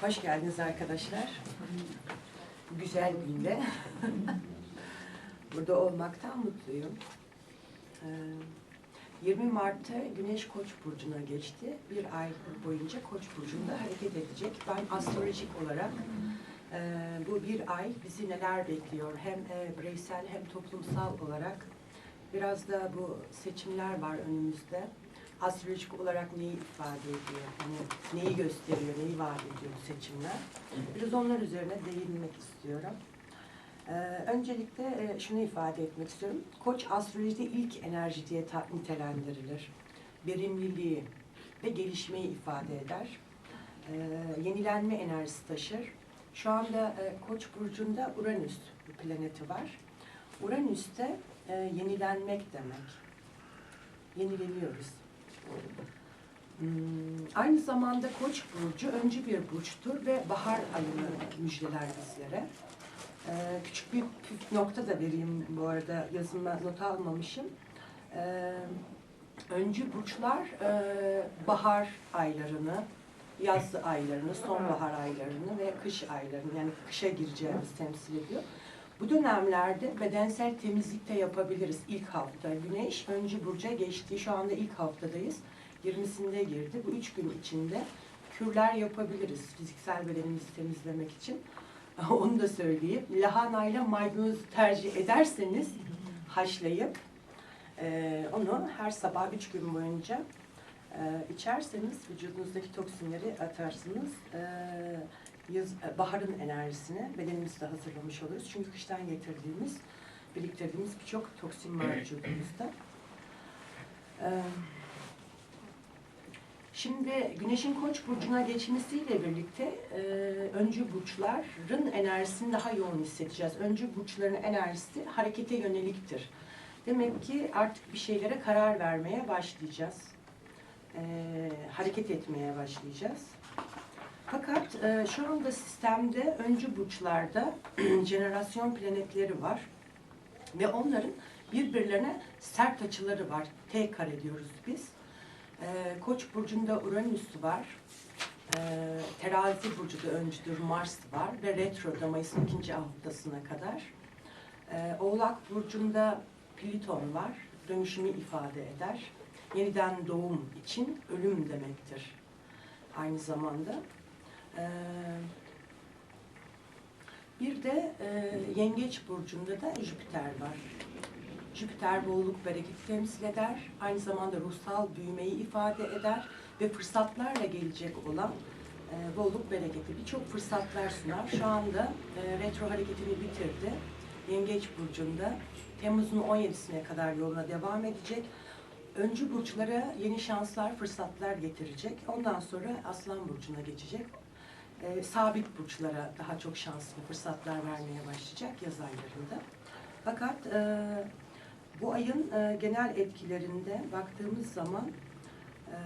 Hoş geldiniz arkadaşlar. Güzel günde. Burada olmaktan mutluyum. Ee, 20 Mart'ta Güneş Koç burcuna geçti. Bir ay boyunca Koç burcunda hareket edecek. Ben astrolojik olarak e, bu bir ay bizi neler bekliyor? Hem e, bireysel hem toplumsal olarak. Biraz da bu seçimler var önümüzde astrolojik olarak neyi ifade ediyor, hani neyi gösteriyor, neyi vaat ediyor seçimler. Biraz onlar üzerine değinmek istiyorum. Ee, öncelikle e, şunu ifade etmek istiyorum. Koç astrolojide ilk enerji diye ta- nitelendirilir. Verimliliği ve gelişmeyi ifade eder. Ee, yenilenme enerjisi taşır. Şu anda e, Koç burcunda Uranüs planeti var. Uranüs'te e, yenilenmek demek. Yenileniyoruz. Hmm, aynı zamanda Koç burcu öncü bir burçtur ve bahar ayını müjdeler bizlere. Ee, küçük bir püf nokta da vereyim bu arada yazıma not almamışım. Ee, öncü burçlar e, bahar aylarını, yaz aylarını, sonbahar aylarını ve kış aylarını yani kışa gireceğimiz temsil ediyor. Bu dönemlerde bedensel temizlikte yapabiliriz ilk hafta. Güneş öncü burca geçti. Şu anda ilk haftadayız. 20'sinde girdi. Bu üç gün içinde kürler yapabiliriz fiziksel bedenimizi temizlemek için. Onu da söyleyeyim. Lahanayla maydanoz tercih ederseniz haşlayıp e, onu her sabah üç gün boyunca e, içerseniz vücudunuzdaki toksinleri atarsınız. E, yaz, e, baharın enerjisini bedenimizde hazırlamış oluruz. Çünkü kıştan getirdiğimiz, biriktirdiğimiz birçok toksin var vücudumuzda. E, Şimdi Güneş'in Koç burcuna geçmesiyle birlikte e, öncü burçların enerjisini daha yoğun hissedeceğiz. Öncü burçların enerjisi harekete yöneliktir. Demek ki artık bir şeylere karar vermeye başlayacağız. E, hareket etmeye başlayacağız. Fakat e, şu anda sistemde öncü burçlarda jenerasyon planetleri var. Ve onların birbirlerine sert açıları var. T kare diyoruz biz. Ee, Koç burcunda Uranüs var. Ee, terazi burcu da öncüdür Mars var ve retroda Mayıs'ın ikinci haftasına kadar. Ee, Oğlak burcunda Plüton var. Dönüşümü ifade eder. Yeniden doğum için ölüm demektir. Aynı zamanda. Bir de e, Yengeç burcunda da Jüpiter var. Jüpiter bolluk bereketi temsil eder. Aynı zamanda ruhsal büyümeyi ifade eder ve fırsatlarla gelecek olan e, bolluk bereketi birçok fırsatlar sunar. Şu anda e, retro hareketini bitirdi. Yengeç burcunda Temmuz'un 17'sine kadar yoluna devam edecek. Öncü burçlara yeni şanslar, fırsatlar getirecek. Ondan sonra Aslan burcuna geçecek. E, sabit burçlara daha çok şanslı fırsatlar vermeye başlayacak yaz aylarında. Fakat e, bu ayın e, genel etkilerinde baktığımız zaman e,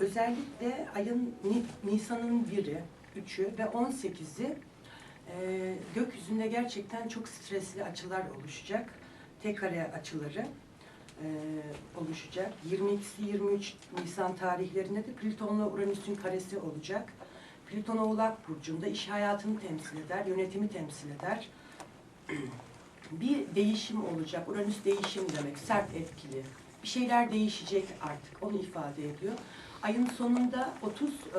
özellikle ayın Ni- Nisan'ın 1'i, 3'ü ve 18'i e, gökyüzünde gerçekten çok stresli açılar oluşacak. Tek kare açıları e, oluşacak. 22'si 23 Nisan tarihlerinde de Plüton'la Uranüs'ün karesi olacak. Plüton Oğlak Burcu'nda iş hayatını temsil eder, yönetimi temsil eder bir değişim olacak. Uranüs değişim demek, sert etkili. Bir şeyler değişecek artık, onu ifade ediyor. Ayın sonunda 30 e,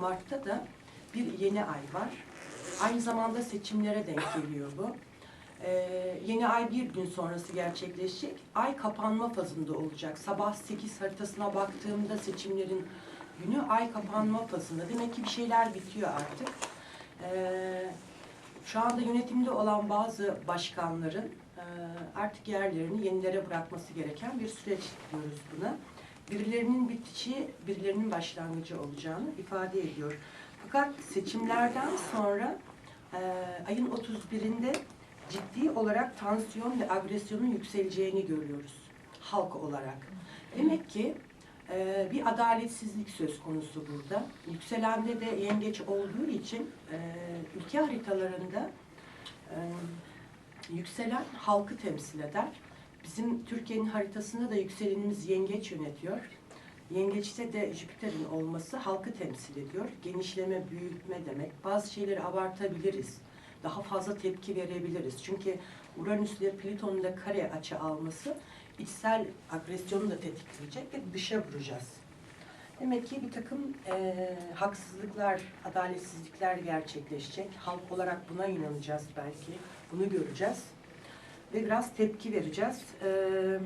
Mart'ta da bir yeni ay var. Aynı zamanda seçimlere denk geliyor bu. E, yeni ay bir gün sonrası gerçekleşecek. Ay kapanma fazında olacak. Sabah 8 haritasına baktığımda seçimlerin günü ay kapanma fazında. Demek ki bir şeyler bitiyor artık. E, şu anda yönetimde olan bazı başkanların e, artık yerlerini yenilere bırakması gereken bir süreç diyoruz buna. Birilerinin bitişi, birilerinin başlangıcı olacağını ifade ediyor. Fakat seçimlerden sonra e, ayın 31'inde ciddi olarak tansiyon ve agresyonun yükseleceğini görüyoruz halk olarak. Demek ki e, bir adaletsizlik söz konusu burada. Yükselende de yengeç olduğu için e, ülke haritalarında e, yükselen halkı temsil eder. Bizim Türkiye'nin haritasında da yükselenimiz yengeç yönetiyor. Yengeçte de Jüpiter'in olması halkı temsil ediyor. Genişleme, büyütme demek. Bazı şeyleri abartabiliriz. Daha fazla tepki verebiliriz. Çünkü Uranüs ile Plüton'un da kare açı alması içsel agresyonu da tetikleyecek ve dışa vuracağız. Demek ki bir takım eee, haksızlıklar, adaletsizlikler gerçekleşecek. Halk olarak buna inanacağız belki. Bunu göreceğiz. Ve biraz tepki vereceğiz. Eee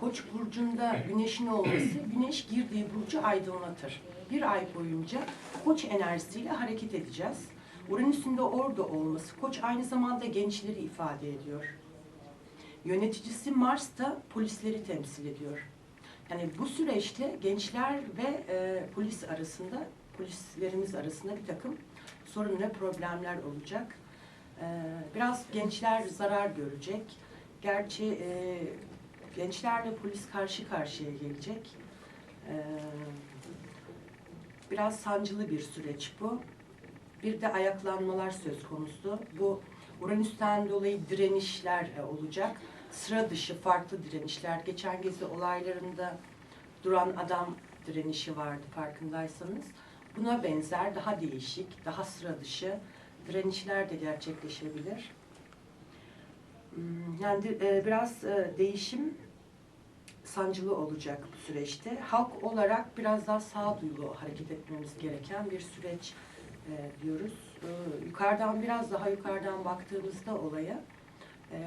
Koç burcunda güneşin olması, güneş girdiği burcu aydınlatır. Bir ay boyunca koç enerjisiyle hareket edeceğiz. Uranüs'ün de orada olması, koç aynı zamanda gençleri ifade ediyor. Yöneticisi Mars da polisleri temsil ediyor. Yani bu süreçte gençler ve e, polis arasında, polislerimiz arasında bir takım sorun ve problemler olacak. E, biraz gençler zarar görecek. Gerçi e, gençlerle polis karşı karşıya gelecek. E, biraz sancılı bir süreç bu. Bir de ayaklanmalar söz konusu. Bu Uranüs'ten dolayı direnişler e, olacak. Sıra dışı farklı direnişler. Geçen gezi olaylarında duran adam direnişi vardı farkındaysanız. Buna benzer daha değişik, daha sıra dışı direnişler de gerçekleşebilir. Hmm, Yani e, biraz e, değişim sancılı olacak bu süreçte. Halk olarak biraz daha sağduyulu hareket etmemiz gereken bir süreç e, diyoruz. Yukarıdan biraz daha yukarıdan baktığımızda olaya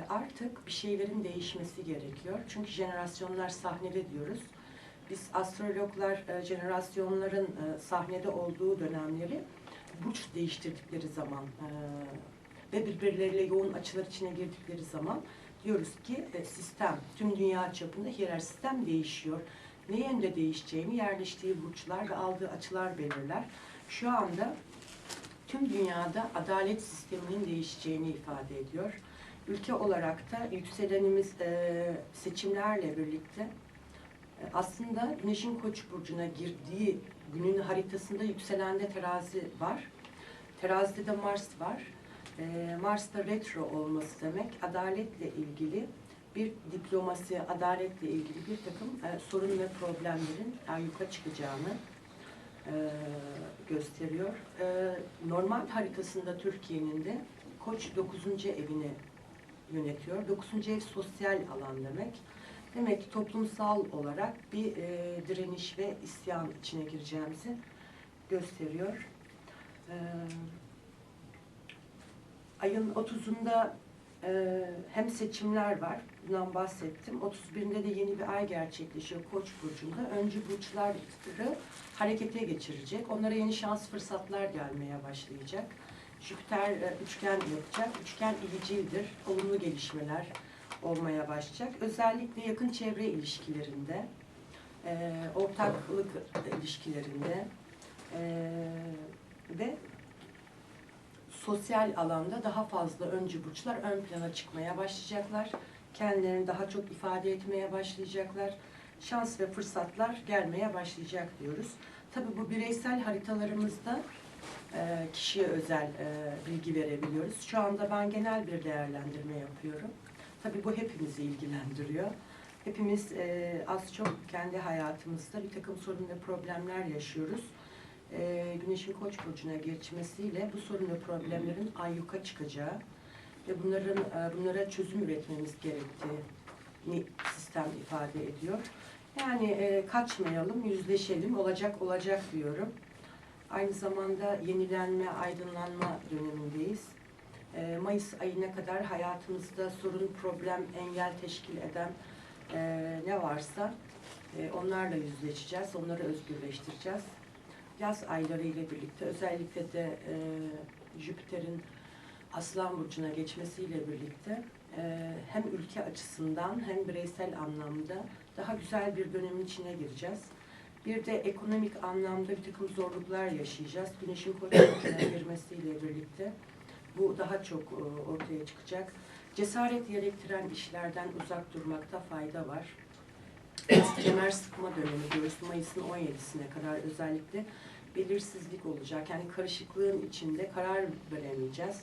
artık bir şeylerin değişmesi gerekiyor. Çünkü jenerasyonlar sahnede diyoruz. Biz astrologlar e, jenerasyonların e, sahnede olduğu dönemleri burç değiştirdikleri zaman e, ve birbirleriyle yoğun açılar içine girdikleri zaman diyoruz ki sistem, tüm dünya çapında hiyerarşi sistem değişiyor. Ne yönde değişeceğini yerleştiği burçlar ve aldığı açılar belirler. Şu anda tüm dünyada adalet sisteminin değişeceğini ifade ediyor. Ülke olarak da yükselenimiz e, seçimlerle birlikte e, aslında Güneş'in Koç burcuna girdiği günün haritasında yükselende terazi var. Terazide de Mars var. E, Mars'ta retro olması demek adaletle ilgili bir diplomasi, adaletle ilgili bir takım e, sorun ve problemlerin ayyuka çıkacağını e, gösteriyor. E, normal haritasında Türkiye'nin de Koç 9. evini yönetiyor. 9. ev sosyal alan demek. Demek ki toplumsal olarak bir e, direniş ve isyan içine gireceğimizi gösteriyor. E, ayın 30'unda e, hem seçimler var, bundan bahsettim. 31'inde de yeni bir ay gerçekleşiyor Koç burcunda. Öncü burçları harekete geçirecek. Onlara yeni şans fırsatlar gelmeye başlayacak. Jüpiter e, üçgen yapacak. Üçgen ilicildir. Olumlu gelişmeler olmaya başlayacak. Özellikle yakın çevre ilişkilerinde, e, ortaklık ilişkilerinde e, ve sosyal alanda daha fazla öncü burçlar ön plana çıkmaya başlayacaklar. Kendilerini daha çok ifade etmeye başlayacaklar. Şans ve fırsatlar gelmeye başlayacak diyoruz. Tabii bu bireysel haritalarımızda kişiye özel e, bilgi verebiliyoruz. Şu anda ben genel bir değerlendirme yapıyorum. Tabii bu hepimizi ilgilendiriyor. Hepimiz e, az çok kendi hayatımızda bir takım sorun ve problemler yaşıyoruz. E, Güneşin Koç burcuna geçmesiyle bu sorun ve problemlerin ayyuka çıkacağı ve bunların e, bunlara çözüm üretmemiz gerektiğini sistem ifade ediyor. Yani e, kaçmayalım, yüzleşelim, olacak olacak diyorum. Aynı zamanda yenilenme, aydınlanma dönemindeyiz. E, Mayıs ayına kadar hayatımızda sorun, problem, engel teşkil eden e, ne varsa e, onlarla yüzleşeceğiz, onları özgürleştireceğiz. Yaz ayları ile birlikte özellikle de e, Jüpiter'in Aslan Burcu'na geçmesiyle birlikte hem ülke açısından hem bireysel anlamda daha güzel bir dönemin içine gireceğiz. Bir de ekonomik anlamda bir takım zorluklar yaşayacağız. Güneşin Koç girmesiyle birlikte bu daha çok e, ortaya çıkacak. Cesaret gerektiren işlerden uzak durmakta fayda var. Kemer sıkma dönemi diyoruz. Mayıs'ın 17'sine kadar özellikle belirsizlik olacak. Yani karışıklığın içinde karar veremeyeceğiz.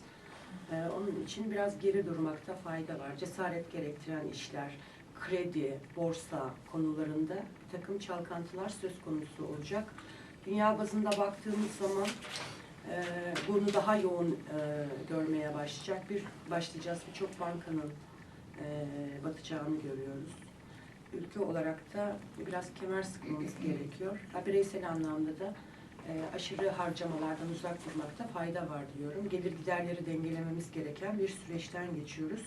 Ee, onun için biraz geri durmakta fayda var. Cesaret gerektiren işler, kredi, borsa konularında bir takım çalkantılar söz konusu olacak. Dünya bazında baktığımız zaman e, bunu daha yoğun e, görmeye başlayacak. Bir başlayacağız birçok bankanın e, batacağını görüyoruz. Ülke olarak da biraz kemer sıkmamız gerekiyor. Ha, bireysel anlamda da e, aşırı harcamalardan uzak durmakta fayda var diyorum. Gelir giderleri dengelememiz gereken bir süreçten geçiyoruz.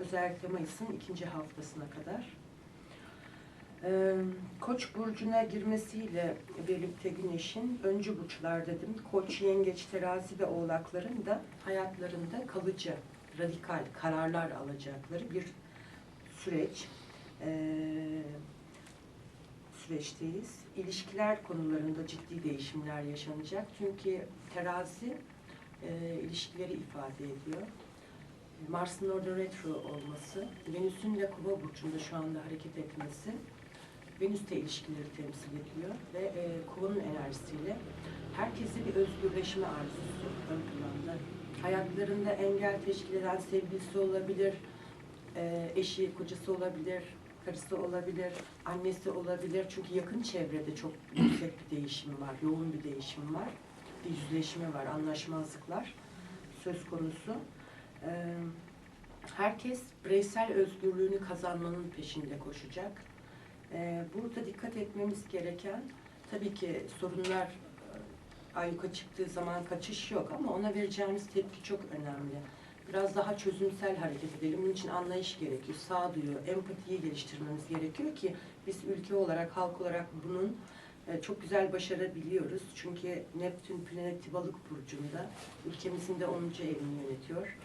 Özellikle Mayıs'ın ikinci haftasına kadar. Ee, Koç burcuna girmesiyle birlikte Güneş'in öncü burçlar dedim. Koç, Yengeç, Terazi ve Oğlakların da hayatlarında kalıcı, radikal kararlar alacakları bir süreç. Ee, süreçteyiz. İlişkiler konularında ciddi değişimler yaşanacak. Çünkü terazi e, ilişkileri ifade ediyor. Mars'ın orada retro olması, Venüs'ün de Kova burcunda şu anda hareket etmesi, Venüs de ilişkileri temsil ediyor ve e, Kova'nın enerjisiyle herkesi bir özgürleşme arzusu ön planda. Hayatlarında engel teşkil eden sevgilisi olabilir, e, eşi, kocası olabilir, karısı olabilir, annesi olabilir. Çünkü yakın çevrede çok yüksek bir değişim var, yoğun bir değişim var. Bir yüzleşme var, anlaşmazlıklar söz konusu. Herkes bireysel özgürlüğünü kazanmanın peşinde koşacak. Burada dikkat etmemiz gereken, tabii ki sorunlar ayyuka çıktığı zaman kaçış yok ama ona vereceğimiz tepki çok önemli. Biraz daha çözümsel hareket edelim. Bunun için anlayış gerekiyor, sağduyu, empatiyi geliştirmemiz gerekiyor ki biz ülke olarak, halk olarak bunun çok güzel başarabiliyoruz. Çünkü Neptün planeti balık burcunda, ülkemizin de 10. evini yönetiyor.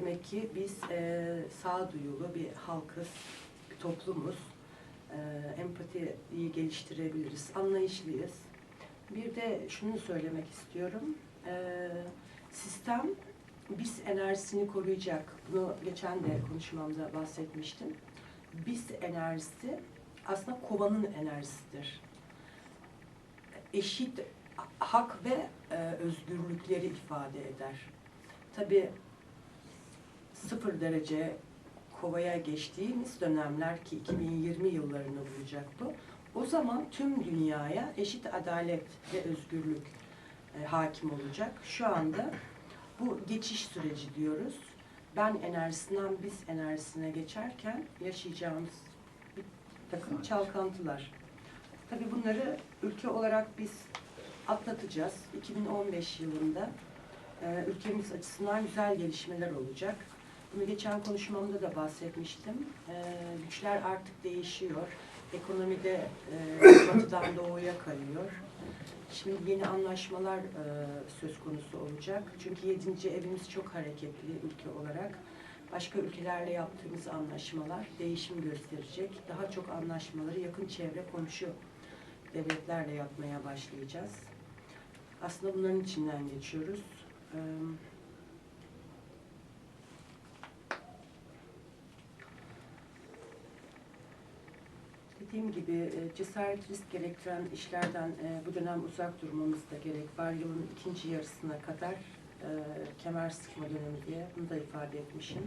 Demek ki biz e, sağduyulu bir halkız, bir toplumuz. E, empatiyi geliştirebiliriz, anlayışlıyız. Bir de şunu söylemek istiyorum. E, sistem biz enerjisini koruyacak. Bunu geçen de konuşmamda bahsetmiştim. Biz enerjisi aslında kovanın enerjisidir. Eşit hak ve e, özgürlükleri ifade eder. Tabii sıfır derece kovaya geçtiğimiz dönemler ki 2020 yıllarını bulacak bu. O zaman tüm dünyaya eşit adalet ve özgürlük e, hakim olacak. Şu anda bu geçiş süreci diyoruz. Ben enerjisinden biz enerjisine geçerken yaşayacağımız bir takım çalkantılar. Tabii bunları ülke olarak biz atlatacağız. 2015 yılında e, ülkemiz açısından güzel gelişmeler olacak. Bunu geçen konuşmamda da bahsetmiştim. E, güçler artık değişiyor. Ekonomide e, batıdan doğuya kayıyor. Şimdi yeni anlaşmalar e, söz konusu olacak. Çünkü yedinci evimiz çok hareketli ülke olarak. Başka ülkelerle yaptığımız anlaşmalar değişim gösterecek. Daha çok anlaşmaları yakın çevre komşu devletlerle yapmaya başlayacağız. Aslında bunların içinden geçiyoruz. Ee, Dediğim gibi e, cesaret risk gerektiren işlerden e, bu dönem uzak durmamız da gerek var. Yılın ikinci yarısına kadar e, kemer sıkma dönemi diye bunu da ifade etmişim.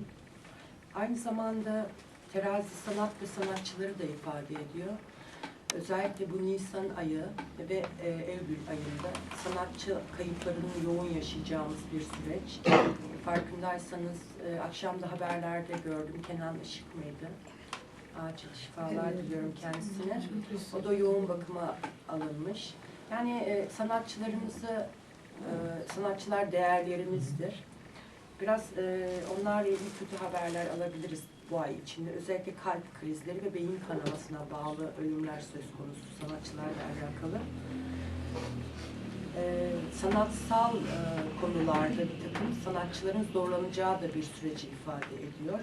Aynı zamanda terazi sanat ve sanatçıları da ifade ediyor. Özellikle bu Nisan ayı ve Eylül ayında sanatçı kayıplarını yoğun yaşayacağımız bir süreç. Farkındaysanız akşam da haberlerde gördüm. Kenan Işık mıydı? Acil şifalar diliyorum kendisine. O da yoğun bakıma alınmış. Yani e, sanatçılarımızı, e, sanatçılar değerlerimizdir. Biraz e, onlarla ilgili kötü haberler alabiliriz bu ay içinde. Özellikle kalp krizleri ve beyin kanamasına bağlı ölümler söz konusu sanatçılarla alakalı. E, sanatsal e, konularda bir takım sanatçıların zorlanacağı da bir süreci ifade ediyor.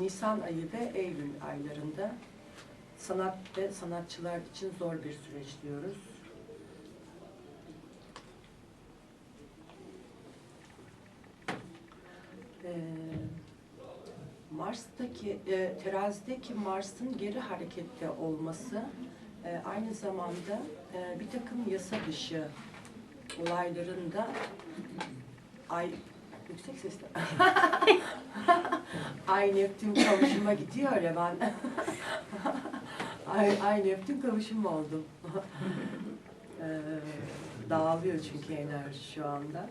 Nisan ayı ve Eylül aylarında sanat ve sanatçılar için zor bir süreç diyoruz. Ee, Mars'taki, e, terazideki Mars'ın geri harekette olması e, aynı zamanda e, bir takım yasa dışı olayların da ay yüksek sesle Ay Neptün kavuşuma gidiyor ya ben. ay, ay Neptün kavuşum oldum. Ee, dağılıyor çünkü enerji şu anda.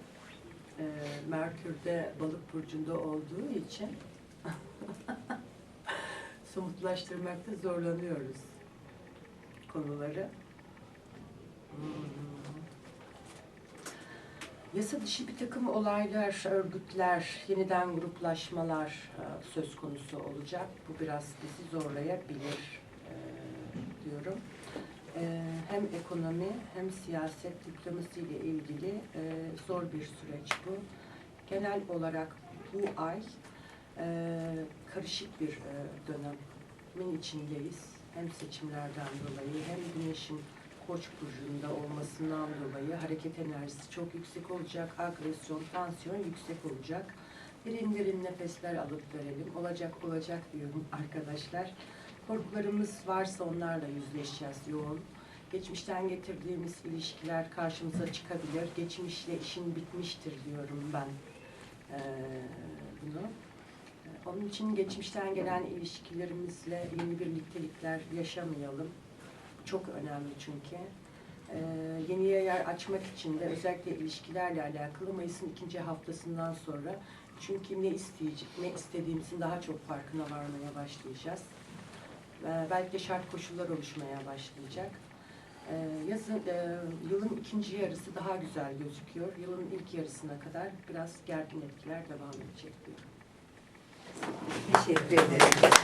Ee, Merkür'de balık burcunda olduğu için somutlaştırmakta zorlanıyoruz konuları. Hmm. Yasa dışı bir takım olaylar, örgütler, yeniden gruplaşmalar e, söz konusu olacak. Bu biraz bizi zorlayabilir e, diyorum. E, Hem ekonomi hem siyaset diplomasi ile ilgili zor bir süreç bu. Genel olarak bu ay karışık bir dönemin içindeyiz. Hem seçimlerden dolayı hem güneşin Koç burcunda olmasından dolayı hareket enerjisi çok yüksek olacak, agresyon, tansiyon yüksek olacak. Derin derin nefesler alıp verelim. Olacak olacak diyorum arkadaşlar. Korkularımız varsa onlarla yüzleşeceğiz yoğun. Geçmişten getirdiğimiz ilişkiler karşımıza çıkabilir. Geçmişle işin bitmiştir diyorum ben eee, bunu. Eee, Onun için geçmişten gelen ilişkilerimizle yeni birliktelikler yaşamayalım. Çok önemli çünkü. Ee, yeniye yer açmak için de özellikle ilişkilerle alakalı Mayıs'ın ikinci haftasından sonra çünkü ne isteyecek, ne istediğimizin daha çok farkına varmaya başlayacağız. Ee, belki de şart koşullar oluşmaya başlayacak. Ee, yazın, e, yılın ikinci yarısı daha güzel gözüküyor. Yılın ilk yarısına kadar biraz gergin etkiler devam edecek diyorum. Teşekkür ederim.